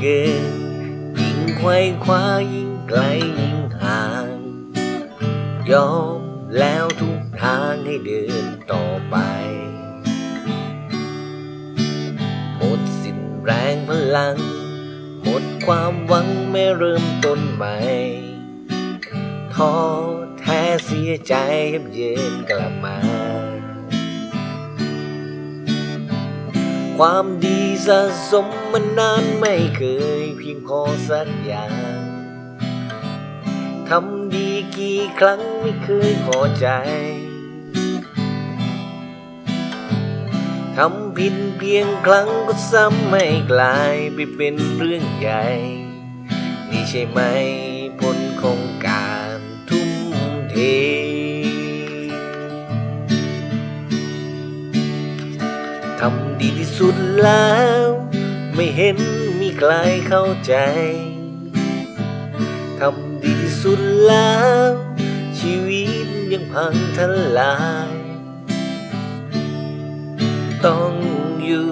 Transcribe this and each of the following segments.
เกิน ยิ่งไขว้คว้ายิ่งไกลยิ่งห่าง ยอมแล้วทุกทางให้เดินต่อไปหมดสิ้นแรงพลัง หมดความหวังแม้เริ่มต้นใหม่ท้อแท้เสียใจยับเยินกลับมา ความดีสะสมมานานไม่เคยเพียงพอสักอย่างทำดีกี่ครั้งไม่เคยพอใจทำผิดเพียงครั้งก็ซ้ำไม่กลายไปเป็นเรื่องใหญ่ นี่ใช่ไหม ทำดีที่สุดแล้ว ไม่เห็นมีใครเข้าใจ ทำดีที่สุดแล้ว ชีวิตยังพังทลาย ต้องอยู่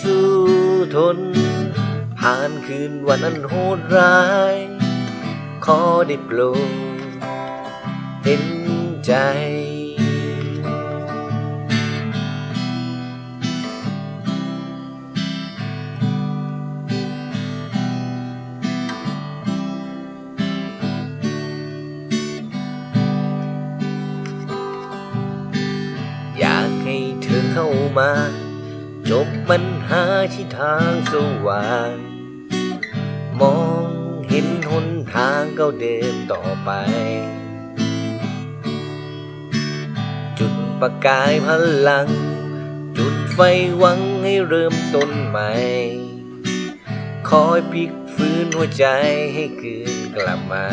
สู้ทน ผ่านคืนวันอันโหดร้าย ขอได้โปรดเห็นใจ มา จบปัญหาที่ทางสว่าง มองเห็นหนทางก้าวเดินต่อไป จุดประกายพลัง จุดไฟหวังให้เริ่มต้นใหม่ คอยพลิกฟื้นหัวใจให้คืนกลับมา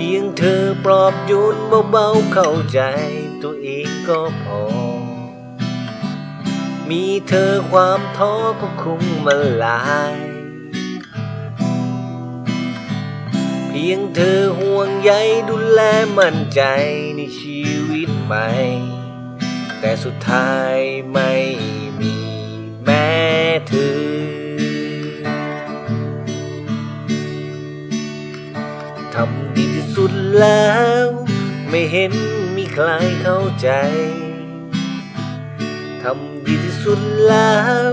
พียงเธอปลอบโยนเบาๆเข้าใจตัวเองก็พอ มีเธอความท้อก็คงมาลาย เพียงเธอห่วงใยดูแลมั่นใจในชีวิตใหม่ แต่สุดท้ายไม่มีแม้เธอ ดีที่สุดแล้ว ไม่เห็นมีใครเข้าใจทำดีที่สุดแล้ว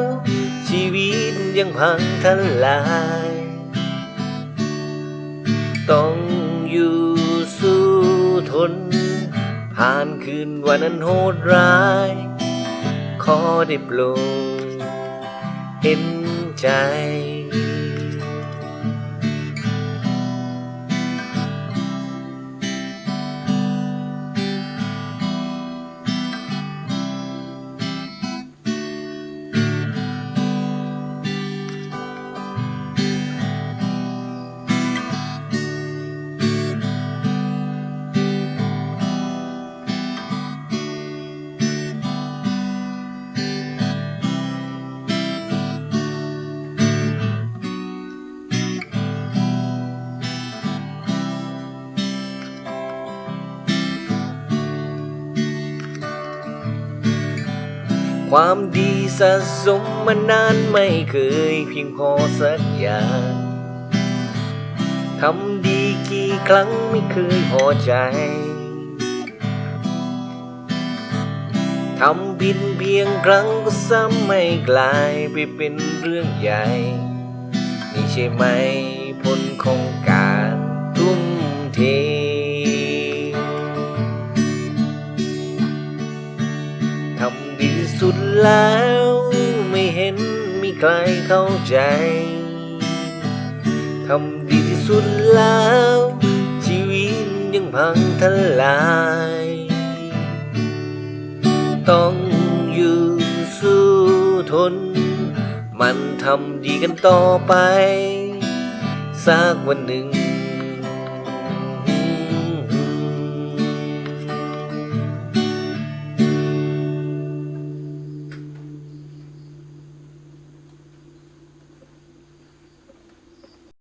ชีวิตยังพังทลาย ต้องอยู่สู้ทน ผ่านคืนวันนั้นโหดร้าย ขอได้โปรดเห็นใจ ความดีสะสมมานานไม่เคยเพียงพอสักอย่างทำดีกี่ครั้งไม่เคยพอใจทำผิดเพียงครั้งก็ซ้ำไม่กลายไปเป็นเรื่องใหญ่ นี่ใช่ไหมผลของการทุ่ม สุดแล้วไม่เห็นมีใครเข้าใจ ทำดีที่สุดแล้ว ชีวิตยังพังทลาย ต้องอยู่สู้ทน มันทำดีกันต่อไปสักวันหนึ่ง